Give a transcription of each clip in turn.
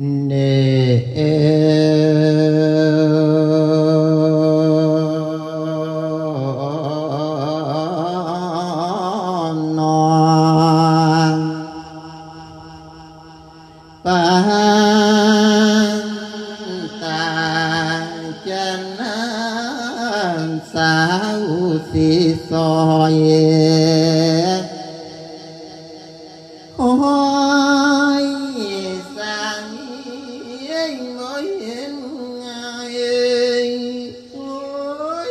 เเอ้ยงอยเห็นไงโอ้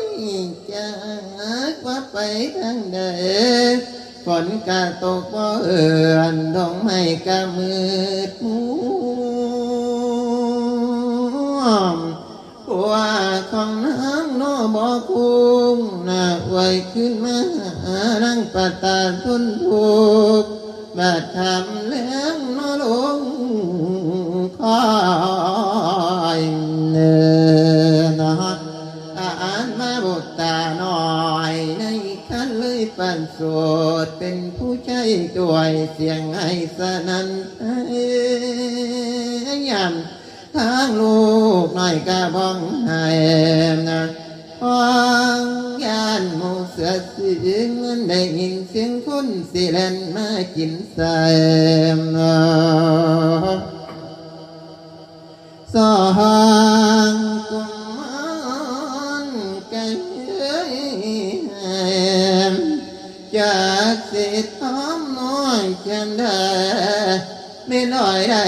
ยจะว่าไปทางใดฝนกะตกบ่เอื่อนดงไม้กะมืดมัวผัวของนางนอบอกคุ้งนาไว้ขึ้นมาหานังปัตตาทุนทุกบาดทำเลี้ยงนอลงคอ ใจด้วยเสียงให้สนันเอ้ยามทางลูกน้อยกะบ้องให้นะฟังยานหมูเสือเสียงนั้นได้ยินเสียงคนสิเล่นมากินใส่สองกุมารกันเอ้ยจากสิท เชียจันได้ไม่น้อยได้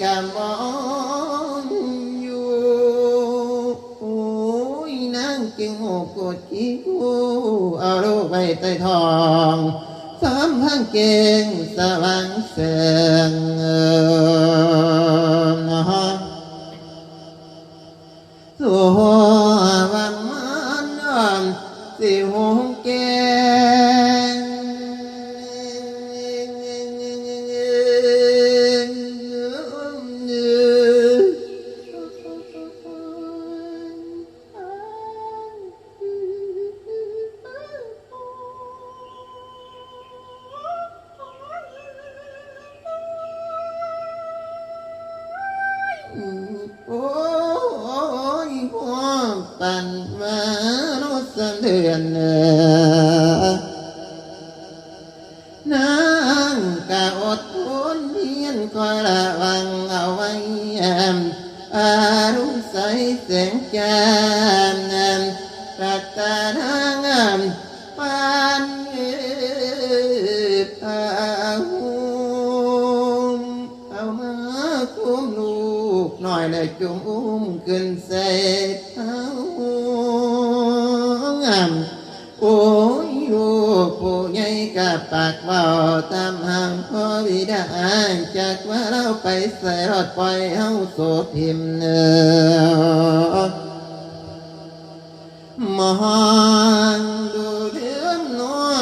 กำมองอยู่โอ้ยนางจึงหกกดอีกูเอาลูกไปใต้ทองสามพังเก่งสว่างแสง สะเดือนเนอนางกะอดทนเพียนคอยระวังเอาไว้แอมอารุณใสแสงจันทร์รัตนางามปานเอืบเอาเอามาคุ้มลูกหน่อยเลยจุ่มอุ้มขึ้นส โอ้ยลูกผู้ใหญ่กับปากเบาตามห่างพ่อบิดาจากว่าเราไปใส่รถปล่อยเฮาโสพิมเนื้อมองดูเรื่องนัว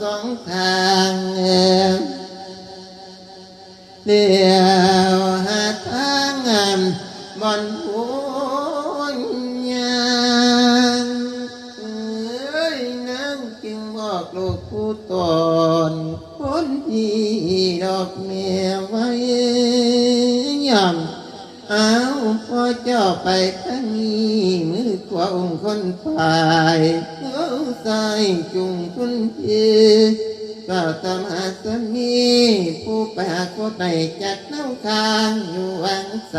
สองทางเดียว อกลูกผู้ตนคนที่ดอกเมียไว้ยำเอาพ่อเจ้าไปข้างนี้มือขวาองค์คนฝ่ายเอาใส่จุงคุณพี่ก็ตมหาสามีผู้ไปหาโคตรในจากเน้าทางอยู่วังใส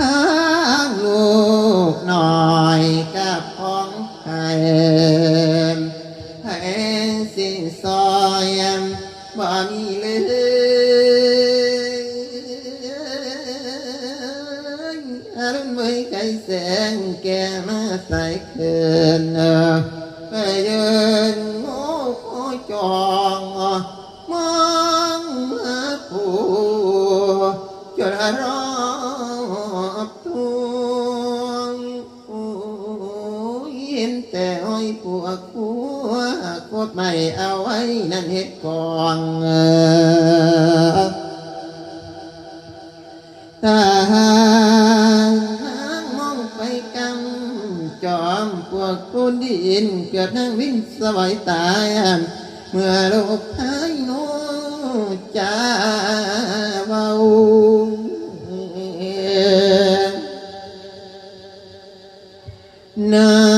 ทางลูกหน่อยกับของไทยให้สิ้นซอยบ่มีเลยอารุณมือไก่แสงแกมาใส่เคืนไปยื กหัวโคตรไม่เอาไว้นั่นเห็ดกองเอ่อตาหางมองไปกำจอมพวกกูดินเกิดนั่งวิ่งสวายตาย เมื่อโลกท้ายโนจาเว้านั้น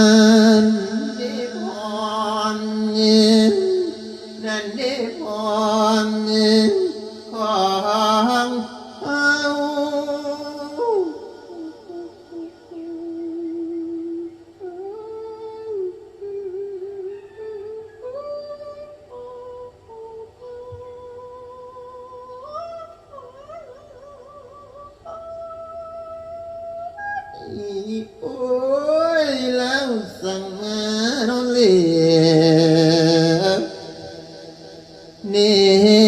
ร นี่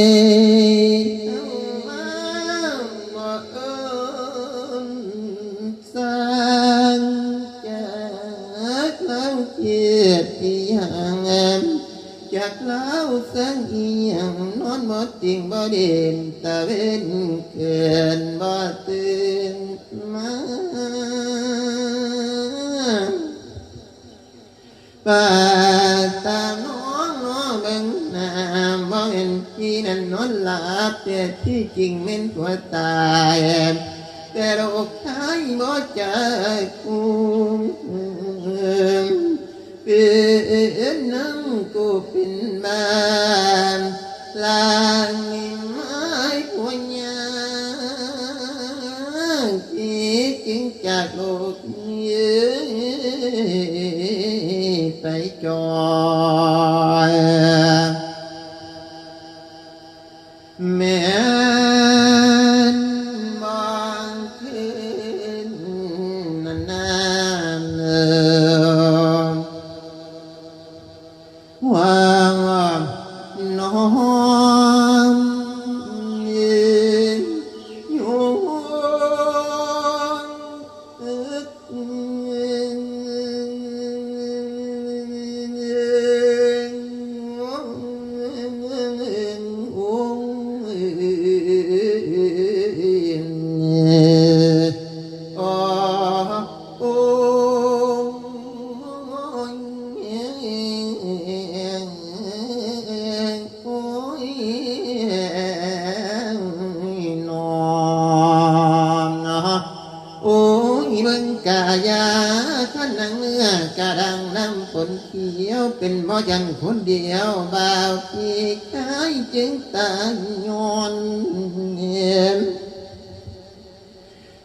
ามองเห็นทีนั่นนอนหลับแต่ที่จริงเป็นตัวตายแต่โรคไข้บ่ใจกูเป็นนั่งกูเป็นบ้านลางไม้หัวยาที่จริงจากโลกนี้ไปจอ ย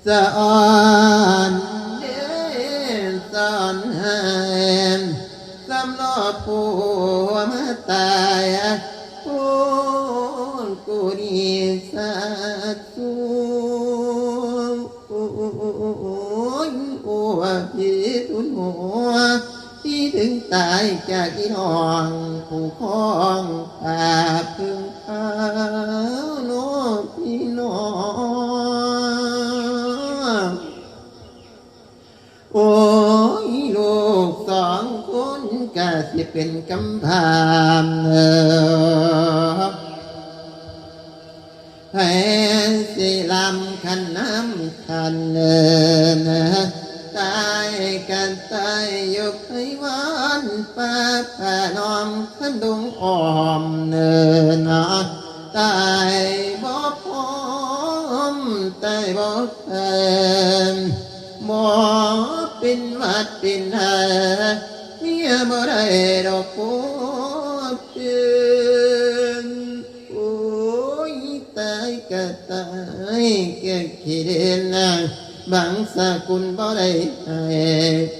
สะอ่อนเด้สอนให้สำลอผัวมาตายโอ้กูนี่สัตว์สูอ้ยโอ้พี่ทุนหัวที่ถึงตายจากอีน้องผู้ครองป่าพึ่งขา โอ้ยลูกสองคนก็สิเป็นกำพาน หมอเป็นวัดเป็นหาเมียบ่ได้ดอกผัวเตือนโอ้ยตายก็ตายแก่ขี้เด่นนะบางสกุลบ่ได้ให้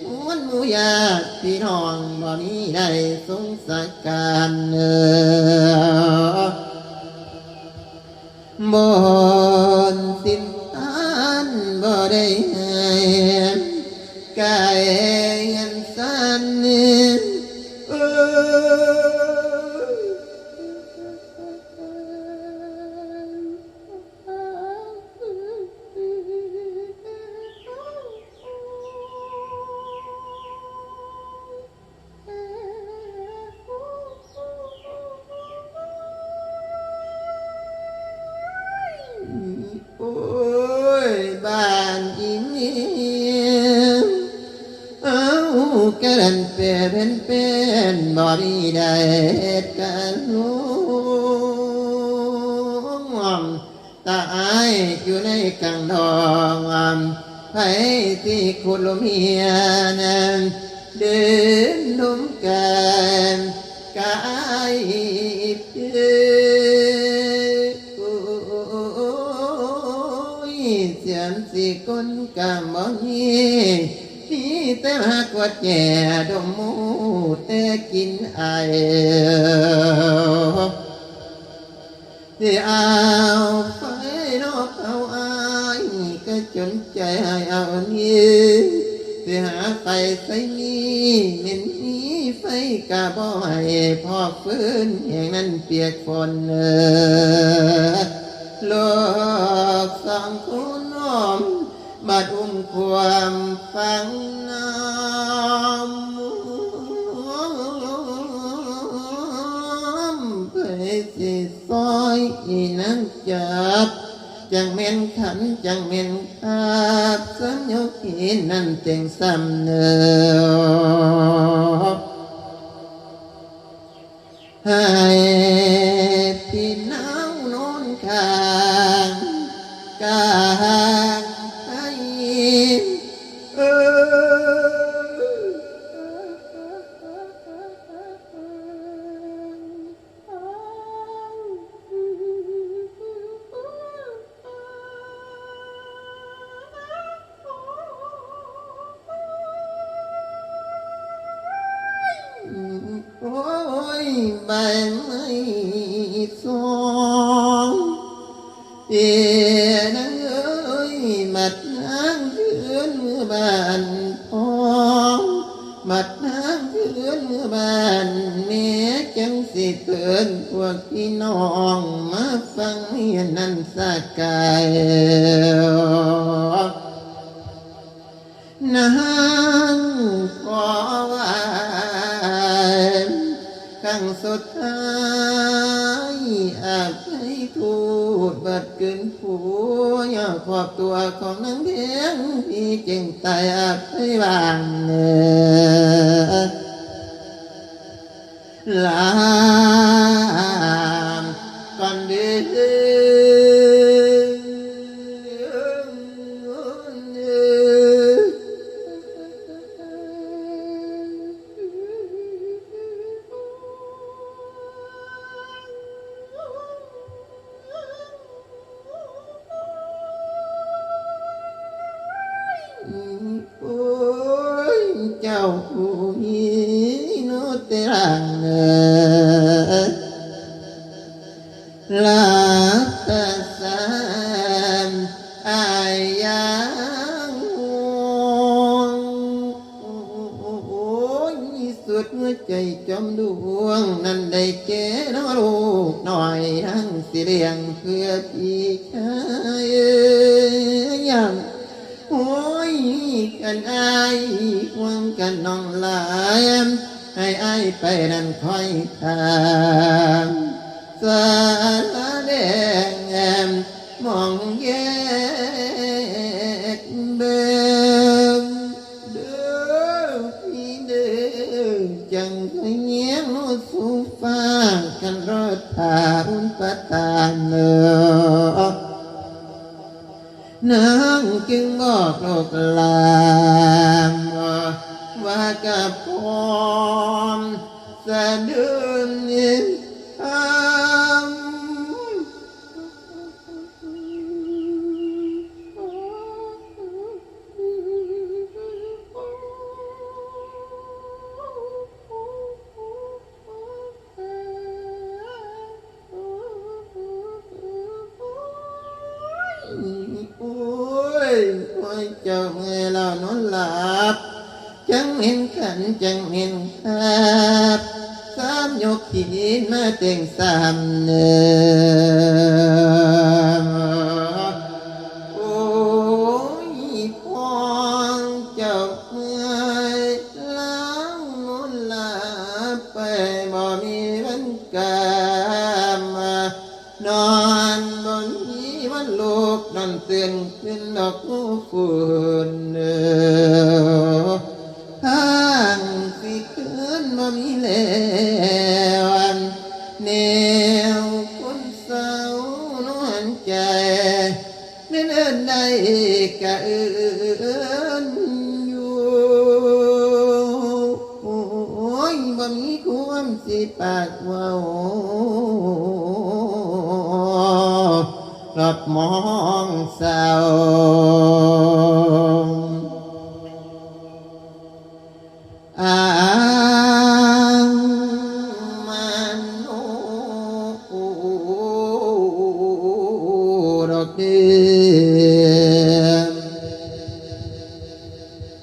มวนมูญาพี่น้องบ่มีได้สงสารกันเนอบนสิ้น บ่ กระดันเปรเป็นเป็นบ่มีได้เหตุกรณ์โน้ตายอยู่ในกลางดองไผที่ขุดลมเฮียนเดินนุ่มกันกายเพื่อเสียนสิก้นกำบ่มีที่ แต่หากว่าแก่ดมมูแต่กินไอที่เอาไฟนอกเอาไอายก็จนใจให้เอานี้ที่หาไฟใส่นี้เน้นนี้ไฟกะบ่ให้พอฟื้นอย่างนั้นเปียกฝนเออโลกสองคุณน้อม บัดอุ้มความฟังน้ำเพื่อสิซอยอีนั้นจับจังเม่นขันจังเม่นอาบสัญญาขีนั่นเต็งสำเนอ จังสิเตือนพวกพี่น้องมาฟังเมียนันสักกายนางขอไว้ครั้งสุดท้ายอาจให้ทูดบัดเกินผัวยาขอบตัวของนางเพียงที่จึงตายอาจให้บางเนื้อ ล ลา กะเอินอยู่โอ้ยบ่มีความสิปากว่ารอบมองเศร้า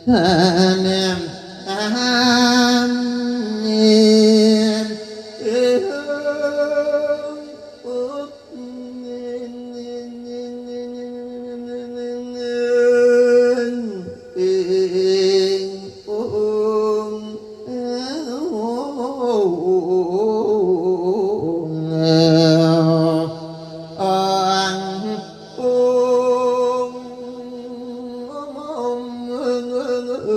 น หลั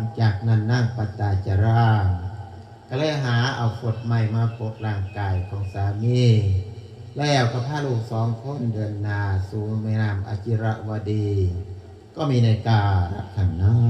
งจากนั้นนั่งปัตตาจาร่างก็เลยหาเอาฝดใหม่มาปกร่างกายของสามี แล้วกับพาลูกสองคนเดินนาสู่แม่น้ำอจิระวดี ก็มีในการขันนาน